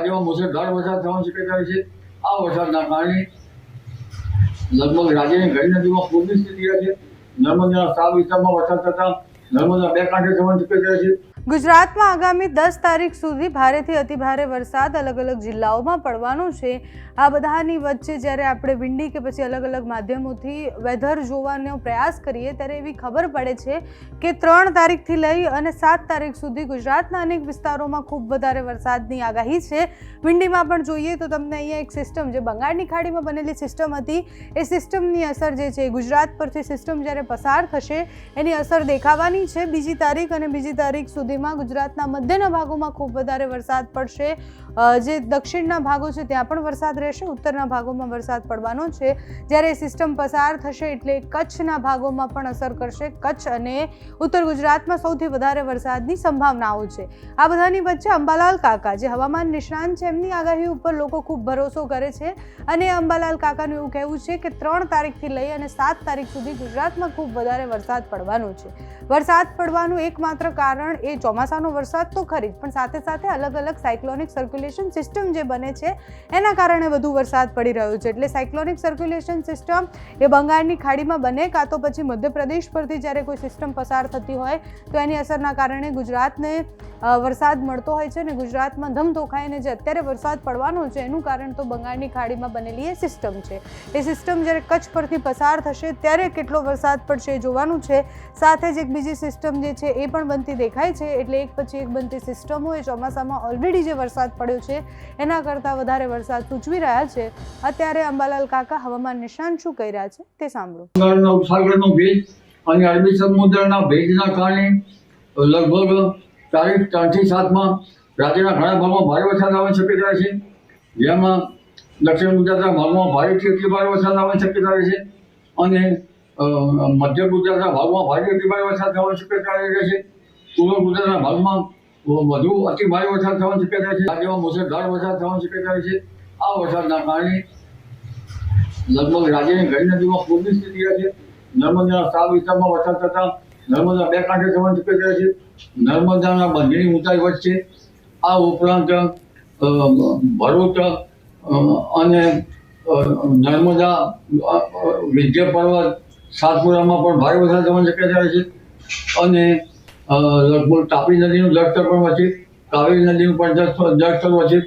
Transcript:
રાજ્યમાં મુસળધાર વરસાદ થવાની શક્યતા છે. આ વરસાદના કારણે લગભગ રાજ્યની ઘણી નદીમાં પૂરની સ્થિતિ છે. નર્મદાના સાત વિસ્તારમાં વરસાદ થતા નર્મદા બે કાંઠે થવાની શક્યતા છે. ગુજરાતમાં આગામી દસ તારીખ સુધી ભારેથી અતિભારે વરસાદ અલગ અલગ જિલ્લાઓમાં પડવાનો છે. આ બધાની વચ્ચે જ્યારે આપણે વિંડી કે પછી અલગ અલગ માધ્યમોથી વેધર જોવાનો પ્રયાસ કરીએ ત્યારે એવી ખબર પડે છે કે ત્રણ તારીખથી લઈ અને સાત તારીખ સુધી ગુજરાતના અનેક વિસ્તારોમાં ખૂબ વધારે વરસાદની આગાહી છે. વિંડીમાં પણ જોઈએ તો તમને અહીંયા એક સિસ્ટમ જે બંગાળની ખાડીમાં બનેલી સિસ્ટમ હતી, એ સિસ્ટમની અસર જે છે ગુજરાત પરથી સિસ્ટમ જ્યારે પસાર થશે, એની અસર દેખાવાની છે. બીજી તારીખ અને બીજી તારીખ સુધીમાં ગુજરાતના મધ્યના ભાગોમાં ખૂબ વધારે વરસાદ પડશે. જે દક્ષિણના ભાગો છે ત્યાં પણ વરસાદ રહેશે. ઉત્તરના ભાગોમાં વરસાદ પડવાનો છે. જ્યારે સિસ્ટમ પસાર થશે એટલે કચ્છના ભાગોમાં પણ અસર કરશે. કચ્છ અને ઉત્તર ગુજરાતમાં સૌથી વધારે વરસાદની સંભાવનાઓ છે. આ બધાની વચ્ચે અંબાલાલ કાકા, જે હવામાન નિષ્ણાંત છે, એમની આગાહી ઉપર લોકો ખૂબ ભરોસો કરે છે. અને અંબાલાલ કાકાનું એવું કહેવું છે કે ત્રણ તારીખથી લઈ અને સાત તારીખ સુધી ગુજરાતમાં ખૂબ વધારે વરસાદ પડવાનો છે. વરસાદ પડવાનું એકમાત્ર કારણ એ ચોમાસાનો વરસાદ તો ખરી જ, પણ સાથે સાથે અલગ અલગ સાયક્લોનિક સર્ક્યુલેશન સિસ્ટમ જે બને છે, એના કારણે વધુ વરસાદ પડી રહ્યો છે. એટલે સાયક્લોનિક સર્ક્યુલેશન સિસ્ટમ એ બંગાળની ખાડીમાં બને કાં તો પછી મધ્યપ્રદેશ પરથી જ્યારે કોઈ સિસ્ટમ પસાર થતી હોય, તો એની અસરના કારણે ગુજરાતને વરસાદ મળતો હોય છે અને ગુજરાતમાં ધમધોખાઈને જે અત્યારે વરસાદ પડવાનો છે, એનું કારણ તો બંગાળની ખાડીમાં બનેલી એ સિસ્ટમ છે. એ સિસ્ટમ જ્યારે કચ્છ પરથી પસાર થશે, ત્યારે કેટલો વરસાદ પડશે જોવાનું છે. સાથે જ એક બીજી સિસ્ટમ જે છે, એ પણ બનતી દેખાય છે. એટલે એક પછી એક બનતી સિસ્ટમો એ ચોમાસામાં ઓલરેડી જે વરસાદ પડ્યો છે, એના કરતાં વધારે વરસાદ સૂચવી રહ્યા છે. અત્યારે અંબાલાલ કાકા હવામાન નિષ્ણાંત શું કહી રહ્યા છે, તે સાંભળો. બંગાળના ઉપસાગરનો ભેજ અને અરબી સમુદ્રના ભેજના કારણે લગભગ તારીખ ત્રણથી સાતમાં રાજ્યના ઘણા ભાગમાં ભારે વરસાદ આવવાની શક્યતા છે. જેમાં દક્ષિણ ગુજરાતના ભાગમાં ભારેથી અતિ ભારે વરસાદ આવવાની શક્યતા છે. અને મધ્ય ગુજરાતના ભાગમાં ભારે અતિ ભારે વરસાદ થવાની શક્યતા રહે છે. પૂર્વ ગુજરાતના ભાગમાં વધુ અતિ ભારે વરસાદ થવાની શક્યતા છે. રાજ્યમાં મુસળધાર વરસાદ થવાની શક્યતા છે. આ વરસાદના કારણે લગભગ રાજ્યની ઘણી નદીમાં પૂરની સ્થિતિ છે. નર્મદાના સાત વિસ્તારમાં વરસાદ થતા નર્મદા બે કાંઠે થવાની શક્યતા છે. નર્મદાના બંધની ઊંચાઈ વધશે આ ઉપરાંત ભરૂચ અને નર્મદા અ, પર્વત સાતપુરામાં પણ ભારે વરસાદ થવાની શક્યતા છે. અને લગભગ તાપી નદીનું જળસ્તર પણ વધશે કાવેરી નદીનું પણ જળસ્તર વધશે